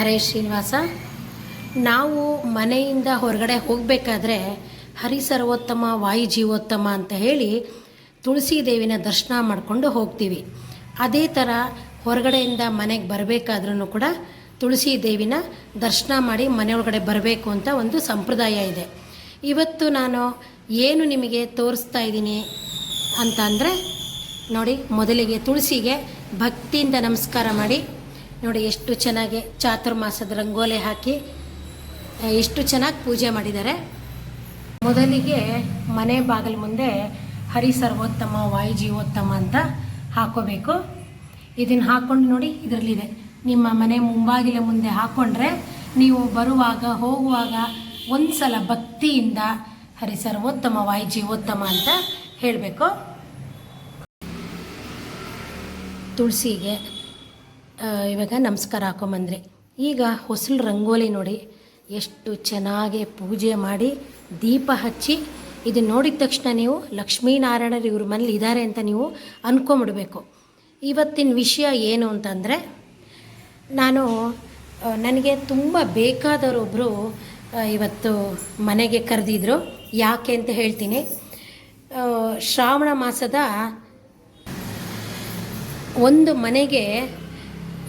ಹರೇ ಶ್ರೀನಿವಾಸ, ನಾವು ಮನೆಯಿಂದ ಹೊರಗಡೆ ಹೋಗಬೇಕಾದ್ರೆ ಹರಿ ಸರ್ವೋತ್ತಮ, ವಾಯು ಜೀವೋತ್ತಮ ಅಂತ ಹೇಳಿ ತುಳಸಿ ದೇವಿನ ದರ್ಶನ ಮಾಡಿಕೊಂಡು ಹೋಗ್ತೀವಿ. ಅದೇ ಥರ ಹೊರಗಡೆಯಿಂದ ಮನೆಗೆ ಬರಬೇಕಾದ್ರೂ ಕೂಡ ತುಳಸಿ ದೇವಿನ ದರ್ಶನ ಮಾಡಿ ಮನೆಯೊಳಗಡೆ ಬರಬೇಕು ಅಂತ ಒಂದು ಸಂಪ್ರದಾಯ ಇದೆ. ಇವತ್ತು ನಾನು ಏನು ನಿಮಗೆ ತೋರಿಸ್ತಾ ಇದ್ದೀನಿ ಅಂತ ಅಂದರೆ ನೋಡಿ, ಮೊದಲಿಗೆ ತುಳಸಿಗೆ ಭಕ್ತಿಯಿಂದ ನಮಸ್ಕಾರ ಮಾಡಿ. ನೋಡಿ ಎಷ್ಟು ಚೆನ್ನಾಗಿ ಚಾತುರ್ಮಾಸದ ರಂಗೋಲೆ ಹಾಕಿ ಎಷ್ಟು ಚೆನ್ನಾಗಿ ಪೂಜೆ ಮಾಡಿದ್ದಾರೆ. ಮೊದಲಿಗೆ ಮನೆ ಬಾಗಿಲ ಮುಂದೆ ಹರಿ ಸರ್ವೋತ್ತಮ, ವಾಯು ಜೀವೋತ್ತಮ ಅಂತ ಹಾಕೋಬೇಕು. ಇದನ್ನು ಹಾಕ್ಕೊಂಡು ನೋಡಿ, ಇದರಲ್ಲಿದೆ. ನಿಮ್ಮ ಮನೆ ಮುಂಬಾಗಿಲ ಮುಂದೆ ಹಾಕ್ಕೊಂಡ್ರೆ ನೀವು ಬರುವಾಗ, ಹೋಗುವಾಗ ಒಂದು ಸಲ ಭಕ್ತಿಯಿಂದ ಹರಿ ಸರ್ವೋತ್ತಮ, ವಾಯು ಜೀವೋತ್ತಮ ಅಂತ ಹೇಳಬೇಕು. ತುಳಸಿಗೆ ಇವಾಗ ನಮಸ್ಕಾರ ಹಾಕೊಂಬಂದ್ರಿ. ಈಗ ಹೊಸಲು ರಂಗೋಲಿ ನೋಡಿ, ಎಷ್ಟು ಚೆನ್ನಾಗಿ ಪೂಜೆ ಮಾಡಿ ದೀಪ ಹಚ್ಚಿ ಇದು ನೋಡಿದ ತಕ್ಷಣ ನೀವು ಲಕ್ಷ್ಮೀನಾರಾಯಣರು ಇವ್ರ ಮನೇಲಿ ಇದ್ದಾರೆ ಅಂತ ನೀವು ಅಂದ್ಕೊಂಬಿಡ್ಬೇಕು ಇವತ್ತಿನ ವಿಷಯ ಏನು ಅಂತಂದರೆ, ನಾನು ನನಗೆ ತುಂಬ ಬೇಕಾದವರೊಬ್ಬರು ಇವತ್ತು ಮನೆಗೆ ಕರೆದಿದ್ರು. ಯಾಕೆ ಅಂತ ಹೇಳ್ತೀನಿ. ಶ್ರಾವಣ ಮಾಸದ ಒಂದು ಮನೆಗೆ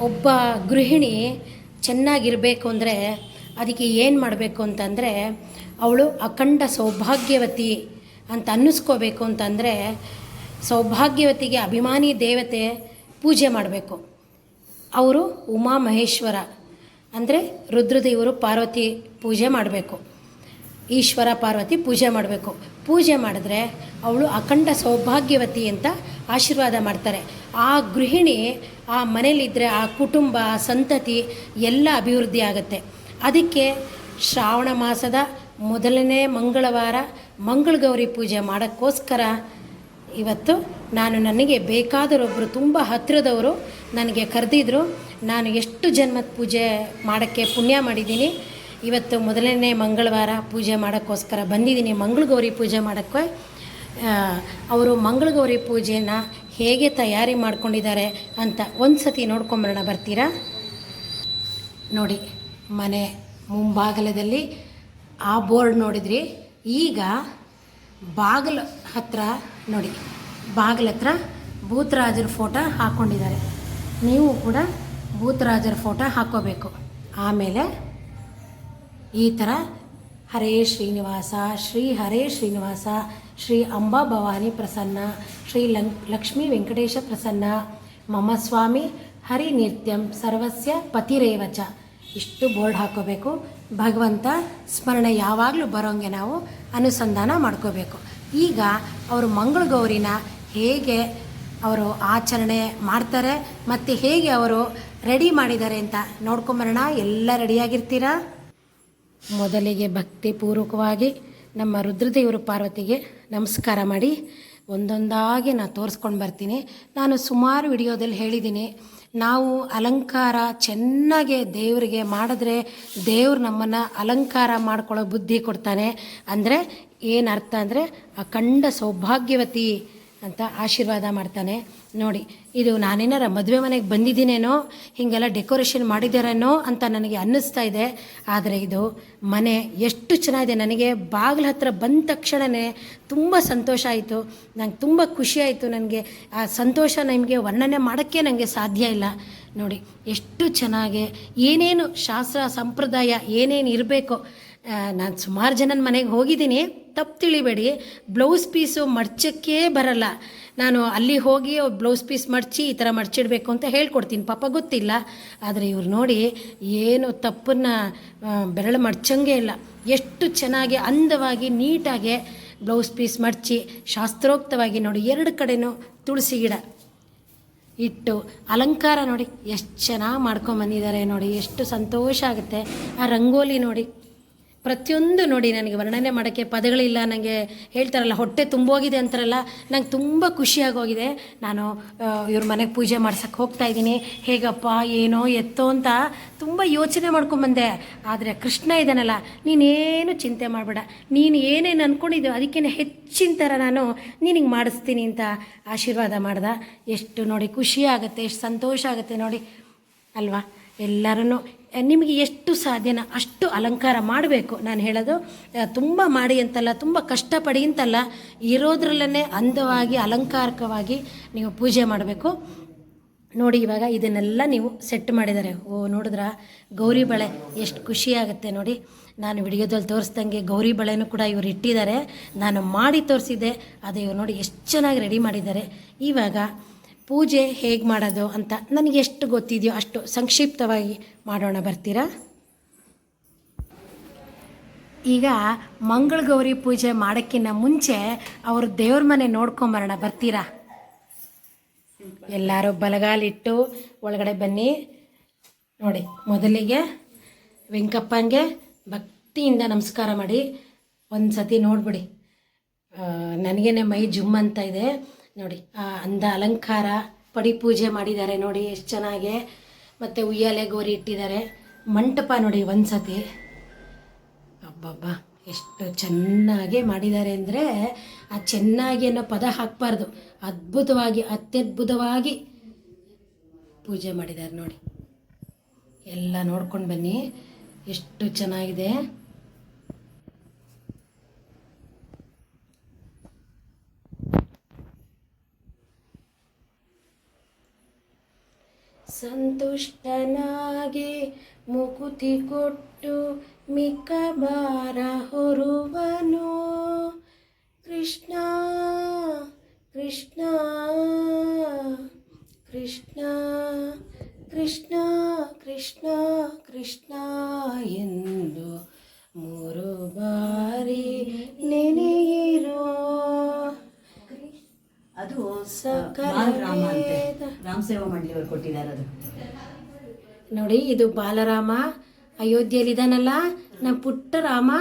ಒಬ್ಬ ಗೃಹಿಣಿ ಚೆನ್ನಾಗಿರಬೇಕು ಅಂದರೆ ಅದಕ್ಕೆ ಏನು ಮಾಡಬೇಕು ಅಂತಂದರೆ, ಅವಳು ಅಖಂಡ ಸೌಭಾಗ್ಯವತಿ ಅಂತ ಅನ್ನಿಸ್ಕೋಬೇಕು ಅಂತಂದರೆ, ಸೌಭಾಗ್ಯವತಿಗೆ ಅಭಿಮಾನಿ ದೇವತೆ ಪೂಜೆ ಮಾಡಬೇಕು. ಅವರು ಉಮಾ ಮಹೇಶ್ವರ ಅಂದರೆ ರುದ್ರದೇವರು ಪಾರ್ವತಿ ಪೂಜೆ ಮಾಡಬೇಕು. ಈಶ್ವರ ಪಾರ್ವತಿ ಪೂಜೆ ಮಾಡಬೇಕು. ಪೂಜೆ ಮಾಡಿದ್ರೆ ಅವಳು ಅಖಂಡ ಸೌಭಾಗ್ಯವತಿ ಅಂತ ಆಶೀರ್ವಾದ ಮಾಡ್ತಾರೆ. ಆ ಗೃಹಿಣಿ, ಆ ಮನೇಲಿದ್ದರೆ ಆ ಕುಟುಂಬ ಸಂತತಿ ಎಲ್ಲ ಅಭಿವೃದ್ಧಿ ಆಗುತ್ತೆ. ಅದಕ್ಕೆ ಶ್ರಾವಣ ಮಾಸದ ಮೊದಲನೇ ಮಂಗಳವಾರ ಮಂಗಳಗೌರಿ ಪೂಜೆ ಮಾಡೋಕ್ಕೋಸ್ಕರ ಇವತ್ತು ನಾನು ನನಗೆ ಬೇಕಾದರೊಬ್ಬರು ತುಂಬ ಹತ್ತಿರದವರು ನನಗೆ ಕರೆದಿದ್ರು, ನಾನು ಎಷ್ಟು ಜನ್ಮದ ಪೂಜೆ ಮಾಡೋಕ್ಕೆ ಪುಣ್ಯ ಮಾಡಿದ್ದೀನಿ, ಇವತ್ತು ಮೊದಲನೇ ಮಂಗಳವಾರ ಪೂಜೆ ಮಾಡೋಕ್ಕೋಸ್ಕರ ಬಂದಿದ್ದೀನಿ, ಮಂಗಳಗೌರಿ ಪೂಜೆ ಮಾಡೋಕ್ಕೆ. ಅವರು ಮಂಗಳಗೌರಿ ಪೂಜೆನ ಹೇಗೆ ತಯಾರಿ ಮಾಡ್ಕೊಂಡಿದ್ದಾರೆ ಅಂತ ಒಂದು ಸತಿ ನೋಡ್ಕೊಂಬರೋಣ, ಬರ್ತೀರಾ? ನೋಡಿ, ಮನೆ ಮುಂಭಾಗಲದಲ್ಲಿ ಆ ಬೋರ್ಡ್ ನೋಡಿದ್ರಿ. ಈಗ ಬಾಗಿಲು ಹತ್ರ ನೋಡಿ, ಬಾಗಿಲ ಹತ್ರ ಭೂತರಾಜರ ಫೋಟೋ ಹಾಕ್ಕೊಂಡಿದ್ದಾರೆ ನೀವು ಕೂಡ ಭೂತರಾಜರ ಫೋಟೋ ಹಾಕ್ಕೋಬೇಕು ಆಮೇಲೆ ಈ ಥರ ಹರೇ ಶ್ರೀನಿವಾಸ, ಶ್ರೀ ಹರೇ ಶ್ರೀನಿವಾಸ ಶ್ರೀ ಅಂಬಾ ಭವಾನಿ ಪ್ರಸನ್ನ, ಶ್ರೀ ಲಂ, ಲಕ್ಷ್ಮೀ ವೆಂಕಟೇಶ ಪ್ರಸನ್ನ, ಮಮ ಸ್ವಾಮಿ, ಹರಿ ನಿತ್ಯಂ ಸರ್ವಸ್ಯ ಪತಿರೇವಚ. ಇಷ್ಟು ಬೋರ್ಡ್ ಹಾಕೋಬೇಕು. ಭಗವಂತ ಸ್ಮರಣೆ ಯಾವಾಗಲೂ ಬರೋಂಗೆ ನಾವು ಅನುಸಂಧಾನ ಮಾಡ್ಕೋಬೇಕು. ಈಗ ಅವರು ಮಂಗಳ ಗೌರಿನ ಹೇಗೆ ಅವರು ಆಚರಣೆ ಮಾಡ್ತಾರೆ ಮತ್ತು ಹೇಗೆ ಅವರು ರೆಡಿ ಮಾಡಿದ್ದಾರೆ ಅಂತ ನೋಡ್ಕೊಂಬರೋಣ. ಎಲ್ಲ ರೆಡಿಯಾಗಿರ್ತೀರಾ? ಮೊದಲಿಗೆ ಭಕ್ತಿಪೂರ್ವಕವಾಗಿ ನಮ್ಮ ರುದ್ರದೇವರು ಪಾರ್ವತಿಗೆ ನಮಸ್ಕಾರ ಮಾಡಿ ಒಂದೊಂದಾಗಿ ನಾನು ತೋರಿಸ್ಕೊಂಡು ಬರ್ತೀನಿ. ನಾನು ಸುಮಾರು ವಿಡಿಯೋದಲ್ಲಿ ಹೇಳಿದ್ದೀನಿ, ನಾವು ಅಲಂಕಾರ ಚೆನ್ನಾಗಿ ದೇವರಿಗೆ ಮಾಡಿದ್ರೆ ದೇವ್ರು ನಮ್ಮನ್ನು ಅಲಂಕಾರ ಮಾಡ್ಕೊಳ್ಳೋ ಬುದ್ಧಿ ಕೊಡ್ತಾನೆ. ಅಂದರೆ ಏನು ಅರ್ಥ ಅಂದರೆ ಅಖಂಡ ಸೌಭಾಗ್ಯವತಿ. ಅಂತ ಆಶೀರ್ವಾದ ಮಾಡ್ತಾನೆ. ನೋಡಿ, ಇದು ನಾನೇನಾರ ಮದುವೆ ಮನೆಗೆ ಬಂದಿದ್ದೀನೇನೋ, ಹೀಗೆಲ್ಲ ಡೆಕೋರೇಷನ್ ಮಾಡಿದ್ದಾರೇನೋ ಅಂತ ನನಗೆ ಅನ್ನಿಸ್ತಾ ಇದೆ. ಆದರೆ ಇದು ಮನೆ ಎಷ್ಟು ಚೆನ್ನಾಗಿದೆ. ನನಗೆ ಬಾಗಿಲ ಹತ್ರ ಬಂದ ತಕ್ಷಣವೇ ತುಂಬ ಸಂತೋಷ ಆಯಿತು. ನಂಗೆ ತುಂಬ ಖುಷಿ ಆಯಿತು ನನಗೆ. ಆ ಸಂತೋಷ ನಿಮಗೆ ವರ್ಣನೆ ಮಾಡೋಕ್ಕೆ ನನಗೆ ಸಾಧ್ಯ ಇಲ್ಲ. ನೋಡಿ, ಎಷ್ಟು ಚೆನ್ನಾಗಿ ಏನೇನು ಶಾಸ್ತ್ರ, ಸಂಪ್ರದಾಯ ಏನೇನು ಇರಬೇಕು ನಾನು ಸುಮಾರು ಜನನ ಮನೆಗೆ ಹೋಗಿದ್ದೀನಿ. ತಪ್ಪು ತಿಳಿಬೇಡಿ. ಬ್ಲೌಸ್ ಪೀಸು ಮಡ್ಚೋಕ್ಕೇ ಬರಲ್ಲ. ನಾನು ಅಲ್ಲಿ ಹೋಗಿ ಬ್ಲೌಸ್ ಪೀಸ್ ಮಡ್ಚಿ ಈ ಥರ ಮಡ್ಚಿಡಬೇಕು ಅಂತ ಹೇಳ್ಕೊಡ್ತೀನಿ. ಪಾಪ ಗೊತ್ತಿಲ್ಲ. ಆದರೆ ಇವ್ರು ನೋಡಿ ಏನು ತಪ್ಪನ್ನು ಬೆರಳು ಮಡ್ಚಂಗೆ ಇಲ್ಲ. ಎಷ್ಟು ಚೆನ್ನಾಗಿ ಅಂದವಾಗಿ, ನೀಟಾಗಿ ಬ್ಲೌಸ್ ಪೀಸ್ ಮಡ್ಚಿ, ಶಾಸ್ತ್ರೋಕ್ತವಾಗಿ ನೋಡಿ ಎರಡು ಕಡೆನೂ ತುಳಸಿ ಗಿಡ ಇಟ್ಟು, ಅಲಂಕಾರ ನೋಡಿ ಎಷ್ಟು ಚೆನ್ನಾಗಿ ಮಾಡ್ಕೊಂಬಂದಿದ್ದಾರೆ ನೋಡಿ. ಎಷ್ಟು ಸಂತೋಷ ಆಗುತ್ತೆ. ಆ ರಂಗೋಲಿ ನೋಡಿ. ಪ್ರತಿಯೊಂದು ನೋಡಿ ನನಗೆ ವರ್ಣನೆ ಮಾಡೋಕ್ಕೆ ಪದಗಳಿಲ್ಲ ನನಗೆ ಹೇಳ್ತಾರಲ್ಲ, ಹೊಟ್ಟೆ ತುಂಬೋಗಿದೆ ಅಂತಾರಲ್ಲ, ನಂಗೆ ತುಂಬ ಖುಷಿಯಾಗೋಗಿದೆ. ನಾನು ಇವ್ರ ಮನೆಗೆ ಪೂಜೆ ಮಾಡ್ಸಕ್ಕೆ ಹೋಗ್ತಾ ಇದ್ದೀನಿ. ಹೇಗಪ್ಪ, ಏನೋ, ಎತ್ತೋ ಅಂತ ತುಂಬ ಯೋಚನೆ ಮಾಡ್ಕೊಂಬಂದೆ ಆದರೆ ಕೃಷ್ಣ ಇದ್ದಾನಲ್ಲ, ನೀನೇನು ಚಿಂತೆ ಮಾಡಬೇಡ. ನೀನು ಏನೇನು ಅಂದ್ಕೊಂಡಿದ್ಯೋ ಅದಕ್ಕಿಂತ ಹೆಚ್ಚಿನ ಥರ ನಾನು ನಿನಗೆ ಮಾಡಿಸ್ತೀನಿ ಅಂತ ಆಶೀರ್ವಾದ ಮಾಡ್ದ. ಎಷ್ಟು ನೋಡಿ ಖುಷಿ ಆಗುತ್ತೆ, ಎಷ್ಟು ಸಂತೋಷ ಆಗುತ್ತೆ ನೋಡಿ. ಅಲ್ವಾ? ಎಲ್ಲರೂ ನಿಮಗೆ ಎಷ್ಟು ಸಾಧ್ಯನ ಅಷ್ಟು ಅಲಂಕಾರ ಮಾಡಬೇಕು. ನಾನು ಹೇಳೋದು ತುಂಬ ಮಾಡಿ ಅಂತಲ್ಲ, ತುಂಬ ಕಷ್ಟಪಡಿ ಅಂತಲ್ಲ, ಇರೋದ್ರಲ್ಲೇ ಅಂದವಾಗಿ, ಅಲಂಕಾರಕವಾಗಿ ನೀವು ಪೂಜೆ ಮಾಡಬೇಕು. ನೋಡಿ, ಇವಾಗ ಇದನ್ನೆಲ್ಲ ನೀವು ಸೆಟ್ ಮಾಡಿದ್ದಾರೆ ಓ, ನೋಡಿದ್ರ? ಗೌರಿ ಬಳೆ, ಎಷ್ಟು ಖುಷಿ ಆಗುತ್ತೆ ನೋಡಿ. ನಾನು ವಿಡಿಯೋದಲ್ಲಿ ತೋರಿಸ್ದಂಗೆ ಗೌರಿ ಬಳೆನೂ ಕೂಡ ಇವರು ಇಟ್ಟಿದ್ದಾರೆ. ನಾನು ಮಾಡಿ ತೋರಿಸಿದ್ದೆ. ಅದು ಇವ್ರು ನೋಡಿ ಎಷ್ಟು ಚೆನ್ನಾಗಿ ರೆಡಿ ಮಾಡಿದ್ದಾರೆ. ಇವಾಗ ಪೂಜೆ ಹೇಗೆ ಮಾಡೋದು ಅಂತ ನನಗೆ ಎಷ್ಟು ಗೊತ್ತಿದೆಯೋ ಅಷ್ಟು ಸಂಕ್ಷಿಪ್ತವಾಗಿ ಮಾಡೋಣ ಬರ್ತೀರಾ? ಈಗ ಮಂಗಳ ಗೌರಿ ಪೂಜೆ ಮಾಡೋಕ್ಕಿಂತ ಮುಂಚೆ ಅವರು ದೇವ್ರ ಮನೆ ನೋಡ್ಕೊಂಬರೋಣ, ಬರ್ತೀರಾ? ಎಲ್ಲರೂ ಬಲಗಾಲಿಟ್ಟು ಒಳಗಡೆ ಬನ್ನಿ. ನೋಡಿ, ಮೊದಲಿಗೆ ವೆಂಕಪ್ಪಂಗೆ ಭಕ್ತಿಯಿಂದ ನಮಸ್ಕಾರ ಮಾಡಿ. ಒಂದು ಸತಿ ನೋಡ್ಬಿಡಿ ನನಗೇನೆ ಮೈ ಜುಮ್ ಅಂತ ಇದೆ. ನೋಡಿ, ಆ, ಅಂದ ಅಲಂಕಾರ, ಪಡಿ ಪೂಜೆ ಮಾಡಿದ್ದಾರೆ ನೋಡಿ ಎಷ್ಟು ಚೆನ್ನಾಗೆ. ಮತ್ತು ಉಯ್ಯಾಲೆ ಗೋರಿ ಇಟ್ಟಿದ್ದಾರೆ. ಮಂಟಪ ನೋಡಿ ಒಂದು ಅಬ್ಬಬ್ಬ, ಎಷ್ಟು ಚೆನ್ನಾಗಿ ಮಾಡಿದ್ದಾರೆ ಅಂದರೆ ಆ ಚೆನ್ನಾಗಿ ಅನ್ನೋ ಪದ ಹಾಕಬಾರ್ದು. ಅದ್ಭುತವಾಗಿ, ಅತ್ಯದ್ಭುತವಾಗಿ ಪೂಜೆ ಮಾಡಿದ್ದಾರೆ ನೋಡಿ. ಎಲ್ಲ ನೋಡ್ಕೊಂಡು ಬನ್ನಿ, ಎಷ್ಟು ಚೆನ್ನಾಗಿದೆ. ಮುಕುತಿ ಕೊಟ್ಟು ಮಿಕ್ಕ ಬಾರ ಹೊರುವನು. ಕೃಷ್ಣ ಕೃಷ್ಣ ಕೃಷ್ಣ ಕೃಷ್ಣ ಕೃಷ್ಣ ಕೃಷ್ಣ ಎಂದು ಮೂರು ಬಾರಿ ನೆನೆಯಿರೋ ಅದು ಸಕಲ ಬಾಲರಾಮ ರಾಮ ಸೇವಾ ಮಂಡಳಿಯವರು ಕೊಟ್ಟಿದ್ದಾರೆ ಅದು. ನೋಡಿ ಇದು ಬಾಲರಾಮ ಅಯೋಧ್ಯೆಯಲ್ಲಿದ್ದಾನಲ್ಲ ನಮ್ಮ ಪುಟ್ಟ ರಾಮ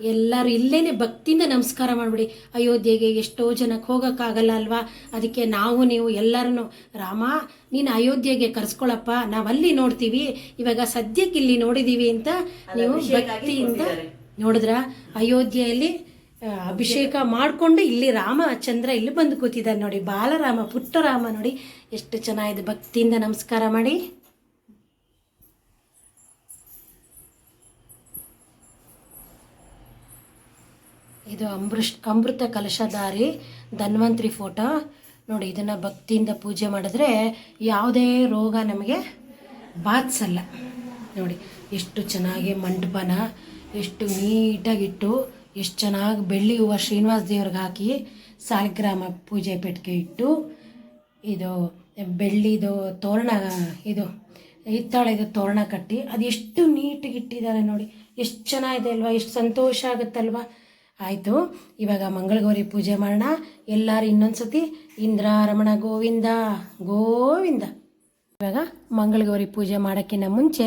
ಎಲ್ಲರೂ ಇಲ್ಲೇನೆ ಭಕ್ತಿಯಿಂದ ನಮಸ್ಕಾರ ಮಾಡಿಬಿಡಿ. ಅಯೋಧ್ಯೆಗೆ ಎಷ್ಟೋ ಜನಕ್ಕೆ ಹೋಗೋಕ್ಕಾಗಲ್ಲ ಅಲ್ವಾ? ಅದಕ್ಕೆ ನಾವು ನೀವು ಎಲ್ಲರನ್ನು ರಾಮ ನೀನು ಅಯೋಧ್ಯೆಗೆ ಕರ್ಸ್ಕೊಳಪ್ಪ ನಾವು ಅಲ್ಲಿ ನೋಡ್ತೀವಿ. ಇವಾಗ ಸದ್ಯಕ್ಕೆ ಇಲ್ಲಿ ನೋಡಿದ್ದೀವಿ ಅಂತ ನೀವು ಭಕ್ತಿಯಿಂದ ನೋಡಿದ್ರ? ಅಯೋಧ್ಯೆಯಲ್ಲಿ ಅಭಿಷೇಕ ಮಾಡಿಕೊಂಡು ಇಲ್ಲಿ ರಾಮಚಂದ್ರ ಇಲ್ಲಿ ಬಂದು ಕೂತಿದ್ದಾರೆ ನೋಡಿ. ಬಾಲರಾಮ ಪುಟ್ಟ ರಾಮ ನೋಡಿ. ಎಷ್ಟು ಚೆನ್ನಾಗಿದೆ ಭಕ್ತಿಯಿಂದ ನಮಸ್ಕಾರ ಮಾಡಿ. ಇದು ಅಮೃಷ್ ಅಮೃತ ಕಲಶಧಾರಿ ಧನ್ವಂತ್ರಿ ಫೋಟೋ. ನೋಡಿ, ಇದನ್ನು ಭಕ್ತಿಯಿಂದ ಪೂಜೆ ಮಾಡಿದ್ರೆ ಯಾವುದೇ ರೋಗ ನಮಗೆ ಬಾಧಿಸಲ್ಲ. ನೋಡಿ, ಎಷ್ಟು ಚೆನ್ನಾಗಿ ಮಂಟಪನ, ಎಷ್ಟು ನೀಟಾಗಿಟ್ಟು, ಎಷ್ಟು ಚೆನ್ನಾಗಿ ಬೆಳ್ಳಿ ಹೂವು ಶ್ರೀನಿವಾಸ ದೇವ್ರಿಗೆ ಹಾಕಿ ಸಾಲಗ್ರಾಮ ಪೂಜೆ ಪೆಟ್ಟಿಗೆ ಇಟ್ಟು, ಇದು ಬೆಳ್ಳಿದು ತೋರಣ, ಇದು ಹಿತ್ತಾಳೆದು ತೋರಣ ಕಟ್ಟಿ, ಅದು ಎಷ್ಟು ನೀಟಾಗಿ ಇಟ್ಟಿದ್ದಾರೆ ನೋಡಿ. ಎಷ್ಟು ಚೆನ್ನಾಗಿದೆ ಅಲ್ವಾ, ಎಷ್ಟು ಸಂತೋಷ ಆಗುತ್ತಲ್ವಾ. ಆಯಿತು. ಇವಾಗ ಮಂಗಳಗೌರಿ ಪೂಜೆ ಮಾಡೋಣ. ಎಲ್ಲರೂ ಇನ್ನೊಂದು ಸತಿ ಇಂದ್ರ ರಮಣ ಗೋವಿಂದ ಗೋವಿಂದ. ಇವಾಗ ಮಂಗಳಗೌರಿ ಪೂಜೆ ಮಾಡೋಕ್ಕಿಂತ ಮುಂಚೆ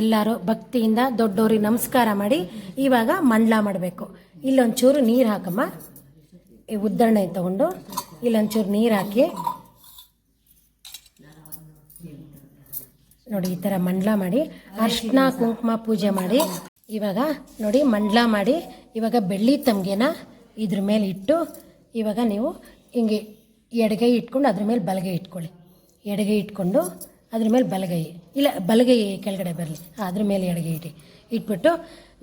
ಎಲ್ಲರೂ ಭಕ್ತಿಯಿಂದ ದೊಡ್ಡವ್ರಿಗೆ ನಮಸ್ಕಾರ ಮಾಡಿ ಇವಾಗ ಮಂಡಲ ಮಾಡಬೇಕು. ಇಲ್ಲೊಂಚೂರು ನೀರು ಹಾಕಮ್ಮ. ಈ ಉದ್ದರಣೆ ತಗೊಂಡು ಇಲ್ಲೊಂಚೂರು ನೀರು ಹಾಕಿ. ನೋಡಿ, ಈ ಥರ ಮಂಡಲ ಮಾಡಿ ಅರ್ಶಿನ ಕುಂಕುಮ ಪೂಜೆ ಮಾಡಿ. ಇವಾಗ ನೋಡಿ ಮಂಡಲ ಮಾಡಿ, ಇವಾಗ ಬೆಳ್ಳಿ ತಂಬಿಗೆನ ಇದ್ರ ಮೇಲೆ ಇಟ್ಟು, ಇವಾಗ ನೀವು ಹಿಂಗೆ ಎಡಗೈ ಇಟ್ಕೊಂಡು ಅದ್ರ ಮೇಲೆ ಬಲಗೈ ಇಟ್ಕೊಳ್ಳಿ. ಎಡಗೈ ಇಟ್ಕೊಂಡು ಅದ್ರ ಮೇಲೆ ಬಲಗೈ, ಇಲ್ಲ ಬಲಗೈ ಕೆಳಗಡೆ ಬರಲಿ ಅದ್ರ ಮೇಲೆ ಎಡಗೈ ಇಟ್ಟು ಇಟ್ಬಿಟ್ಟು